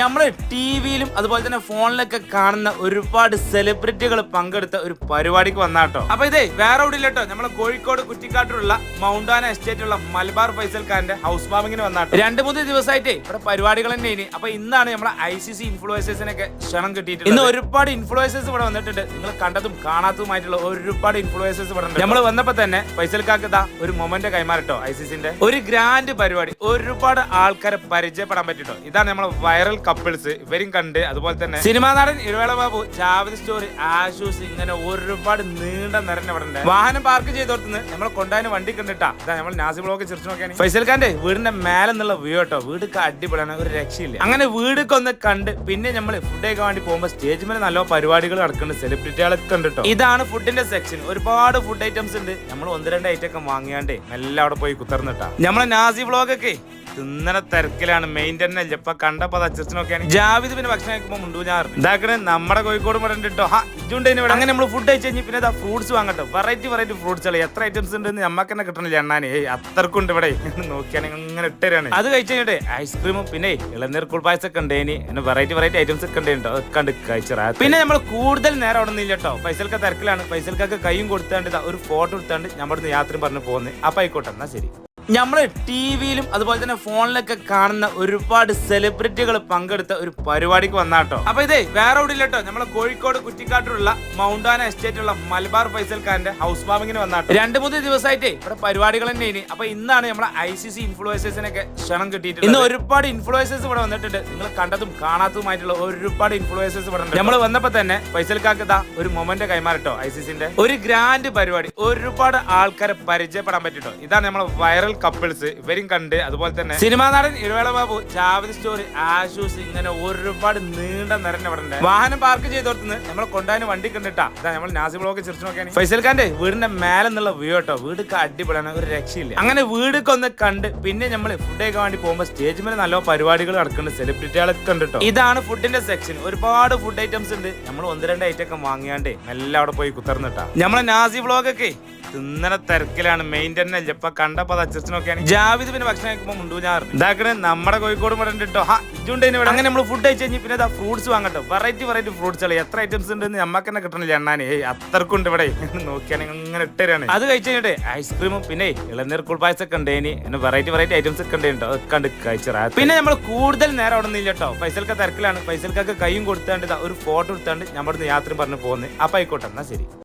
നമ്മൾ ടി വിയിലും അതുപോലെ തന്നെ ഫോണിലൊക്കെ കാണുന്ന ഒരുപാട് സെലിബ്രിറ്റികൾ പങ്കെടുത്ത ഒരു പരിപാടിക്ക് വന്നാട്ടോ. അപ്പൊ ഇതേ വേറെ എവിടെ ഇല്ലട്ടോ. നമ്മളെ കോഴിക്കോട് കുറ്റിക്കാട്ടിലുള്ള മൗണ്ടാന എസ്റ്റേറ്റുള്ള മലബാർ ഫൈസൽ ഖാന്റെ ഹൗസ് വാമിങ്ങിന് വന്നാട്ടോ. രണ്ട് മൂന്ന് ദിവസമായിട്ടേ ഇവിടെ പരിപാടികൾ തന്നെ ഇനി. അപ്പൊ ഇന്നാണ് നമ്മളെ ഐ സി സി ഇൻഫ്ലുവൻസേഴ്സിനൊക്കെ ക്ഷണം കിട്ടിയിട്ടുണ്ട് ഇന്ന് ഒരുപാട് ഇൻഫ്ലുവൻസേഴ്സ് ഇവിടെ വന്നിട്ടുണ്ട്. നിങ്ങൾ കണ്ടതും കാണാത്തതുമായിട്ടുള്ള ഒരുപാട് ഇൻഫ്ലുവൻസേഴ്സ് ഇവിടെ നമ്മൾ വന്നപ്പോ തന്നെ ഫൈസൽ ഖാക്ക് ഇതാ ഒരു മൊമെന്റ് കൈമാറട്ടോ ഐ സി സിന്റെ ഒരു ഗ്രാൻഡ് പരിപാടി. ഒരുപാട് ആൾക്കാരെ പരിചയപ്പെടാൻ പറ്റിട്ടോ. ഇതാണ് നമ്മളെ വൈറൽ കപ്പിൾസ് ഇവരും കണ്ട് അതുപോലെ തന്നെ സിനിമാ നടൻ ഇരുവേള ബാബു ജാവദ് സ്റ്റോറി ആശൂസ് ഇങ്ങനെ ഒരുപാട് നീണ്ട നിരന്നെ ഇവിടെ ഉണ്ട്. വാഹനം പാർക്ക് ചെയ്തോർത്തുനിന്ന് നമ്മൾ കൊണ്ടുപോയി വണ്ടി കണ്ടിട്ടാ. ഇതാ നമ്മൾ നാസി ബ്ലോക്ക് ചിരിച്ചു നോക്കിയാണ്. ഫൈസൽ ഖാന്റെ വീടിന്റെ മേലെ നിന്നുള്ള വ്യൂ കേട്ടോ. വീടൊക്കെ അടിപൊളിയാണ് ഒരു രക്ഷയില്ല. അങ്ങനെ വീടൊക്കെ ഒന്ന് കണ്ട് പിന്നെ നമ്മൾ ഫുഡ് കഴിക്കാൻ വേണ്ടി പോകുമ്പോൾ സ്റ്റേജ് മേലെ നല്ല പരിപാടികൾ നടക്കുന്നുണ്ട് സെലിബ്രിറ്റികളൊക്കെ കണ്ടിട്ടോ ഇതാണ് ഫുഡിന്റെ സെക്ഷൻ ഒരുപാട് ഫുഡ് ഐറ്റംസ് ഉണ്ട്. നമ്മൾ ഒന്ന് രണ്ട് ഐറ്റം ഒക്കെ വാങ്ങിയാണ്ട് എല്ലാം അവിടെ പോയി കുത്തർന്നിട്ടാ നമ്മളെ നാസി വ്ളോഗൊക്കെ തിന്നണ തിരക്കിലാണ്. മെയിൻ അല്ലേ? ഇല്ല ഇപ്പൊ കണ്ടപ്പോ അച്ഛനൊക്കെയാണ് ജാവിദ് പിന്നെ ഭക്ഷണം കഴിക്കുമ്പോൾ മുണ്ടു ഞാൻ ഇതാക്കണേ നമ്മുടെ കോഴിക്കോട് ഇവിടെ ഉണ്ട് കേട്ടോ ഹാ ഇജുണ്ട് ഇവിടെ. അങ്ങനെ നമ്മൾ ഫുഡ് കഴിച്ച് കഴിഞ്ഞ് പിന്നെ ഇതാ ഫ്രൂട്ട്സ് വാങ്ങട്ടോ. വെറൈറ്റി വെറൈറ്റി ഫ്രൂട്ട്സ് അല്ലേ? എത്ര ഐറ്റംസ് ഉണ്ട് നമുക്ക് തന്നെ കിട്ടണില്ല എണ്ണാനേ. ഏയ് അത്രക്കുണ്ട് ഇവിടെ. നോക്കിയാണെങ്കിൽ ഇങ്ങനെ ഇട്ടേരാണ്. അത് കഴിച്ച് കഴിഞ്ഞിട്ട് ഐസ്ക്രീമും പിന്നെ ഇളനീർ കുൾപ്പായസം ഒക്കെ ഉണ്ട് ഇനി. പിന്നെ വെറൈറ്റി വെറൈറ്റി ഐറ്റംസ് ഒക്കെ ഉണ്ടോ കണ്ട് കഴിച്ചറാ പിന്നെ നമ്മൾ കൂടുതൽ നേരം അവിടെ നിന്നില്ല കേട്ടോ പൈസൽക്ക തിരക്കിലാണ്. പൈസൽക്കൊക്കെ കൈയും കൊടുത്താണ്ട് ഒരു ഫോട്ടോ എടുത്താണ്ട് നമ്മുടെ യാത്രയും പറഞ്ഞു പോകുന്നത് അപ്പൊ ആയിക്കോട്ടെ എന്നാ ശരി. നമ്മൾ ടി വിയിലും അതുപോലെ തന്നെ ഫോണിലൊക്കെ കാണുന്ന ഒരുപാട് സെലിബ്രിറ്റികൾ പങ്കെടുത്ത ഒരു പരിപാടിക്ക് വന്നാട്ടോ. അപ്പൊ ഇതേ വേറെ എവിടെ ഇല്ലട്ടോ നമ്മളെ കോഴിക്കോട് കുറ്റിക്കാട്ടിലുള്ള മൗണ്ടാന എസ്റ്റേറ്റുള്ള മലബാർ ഫൈസൽ ഖാന്റെ ഹൗസ് വാമിങ്ങിന് വന്നാട്ടോ. രണ്ട് മൂന്ന് ദിവസമായിട്ടേ ഇവിടെ പരിപാടികൾ തന്നെ ഇനി. അപ്പൊ ഇന്നാണ് നമ്മളെ ഐ സി സി ഇൻഫ്ലുവൻസേഴ്സിനൊക്കെ ക്ഷണം കിട്ടിയിട്ടുണ്ട് ഇന്ന് ഒരുപാട് ഇൻഫ്ലുവൻസേഴ്സ് ഇവിടെ വന്നിട്ടുണ്ട്. നിങ്ങൾ കണ്ടതും കാണാത്തതുമായിട്ടുള്ള ഒരുപാട് ഇൻഫ്ലുവൻസേഴ്സ് ഇവിടെ ഉണ്ട് നമ്മൾ വന്നപ്പോ തന്നെ ഫൈസൽ ഖാക്ക് ഇതാ ഒരു മൊമെന്റ് കൈമാറട്ടോ ഐ സി സിന്റെ ഒരു ഗ്രാൻഡ് പരിപാടി. ഒരുപാട് ആൾക്കാരെ പരിചയപ്പെടാൻ പറ്റിട്ടോ. ഇതാണ് നമ്മളെ വൈറൽ കപ്പിൾസ് ഇവരും കണ്ട് അതുപോലെ തന്നെ സിനിമാ നടൻ ഇരുവേള ബാബു ജാവദ് സ്റ്റോറി ആശൂസ് ഇങ്ങനെ ഒരുപാട് നീണ്ട നിറഞ്ഞ ഇവിടെ ഉണ്ട്. വാഹനം പാർക്ക് ചെയ്തോർത്തുനിന്ന് നമ്മൾ കൊണ്ടാന് വണ്ടി കണ്ടിട്ടാ ഇതാ നമ്മൾ നാസി ബ്ലോക്ക് ചിരിച്ചു നോക്കിയാണ്. ഫൈസൽ ഖാന്റെ വീടിന്റെ മേലെ നിന്നുള്ള വ്യൂ കേട്ടോ വീടൊക്കെ അടിപൊളിയാണ് ഒരു രക്ഷയില്ല. അങ്ങനെ വീടൊക്കെ ഒന്ന് കണ്ട് പിന്നെ നമ്മൾ ഫുഡ് ഒക്കെ വേണ്ടി പോകുമ്പോൾ സ്റ്റേജ് മേലെ നല്ല പരിപാടികൾ നടക്കുന്നുണ്ട് സെലിബ്രിറ്റികളൊക്കെ കണ്ടിട്ടോ ഇതാണ് ഫുഡിന്റെ സെക്ഷൻ ഒരുപാട് ഫുഡ് ഐറ്റംസ് ഉണ്ട്. നമ്മൾ ഒന്ന് രണ്ട് ഐറ്റം ഒക്കെ വാങ്ങിയാണ്ടേ എല്ലാം അവിടെ പോയി കുത്തർന്നിട്ടാ നമ്മളെ നാസി വ്ളോഗൊക്കെ തിന്നണ തിരക്കിലാണ്. മെയിൻ തന്നെ ഇല്ല ഇപ്പൊ കണ്ടപ്പോ അത് അച്ഛനൊക്കെയാണ് ജാവിദ് പിന്നെ ഭക്ഷണം കഴിക്കുമ്പോൾ മുണ്ടു ഞാൻ ഇതാക്കണേ നമ്മുടെ കോഴിക്കോട് ഇവിടെ ഉണ്ട് കേട്ടോ ഹാ ഇതുണ്ട് ഇവിടെ. അങ്ങനെ നമ്മൾ ഫുഡ് കഴിച്ച് കഴിഞ്ഞ് പിന്നെ ഫ്രൂട്ട്സ് വാങ്ങട്ടോ വെറൈറ്റി വെറൈറ്റി ഫ്രൂട്ട്സ് അല്ലേ എത്ര ഐറ്റംസ് ഉണ്ട് നമുക്ക് തന്നെ കിട്ടണില്ല എണ്ണാനേ ഏയ് അത്രക്കുണ്ട് ഇവിടെ. നോക്കിയാണെങ്കിൽ ഇങ്ങനെ ഇട്ടരാണ് അത് കഴിച്ച് കഴിഞ്ഞിട്ട് ഐസ്ക്രീമും പിന്നെ ഇളനീർ കുൾപായസം ഒക്കെ ഉണ്ടേനി. പിന്നെ വെറൈറ്റി വെറൈറ്റി ഐറ്റംസ് ഒക്കെ ഉണ്ടോ കേട്ടോ അതൊക്കെ കണ്ട് കഴിച്ചറാ പിന്നെ നമ്മൾ കൂടുതൽ നേരം അവിടെ നിന്നില്ല കേട്ടോ പൈസൽക്ക തിരക്കിലാണ്. പൈസൽക്കൊക്കെ കൈയും കൊടുത്താണ്ട് ഒരു ഫോട്ടോ എടുത്താണ്ട് നമ്മുടെ യാത്ര പറഞ്ഞു പോകുന്നത് അപ്പൊ ആയിക്കോട്ടെ എന്നാ ശരി.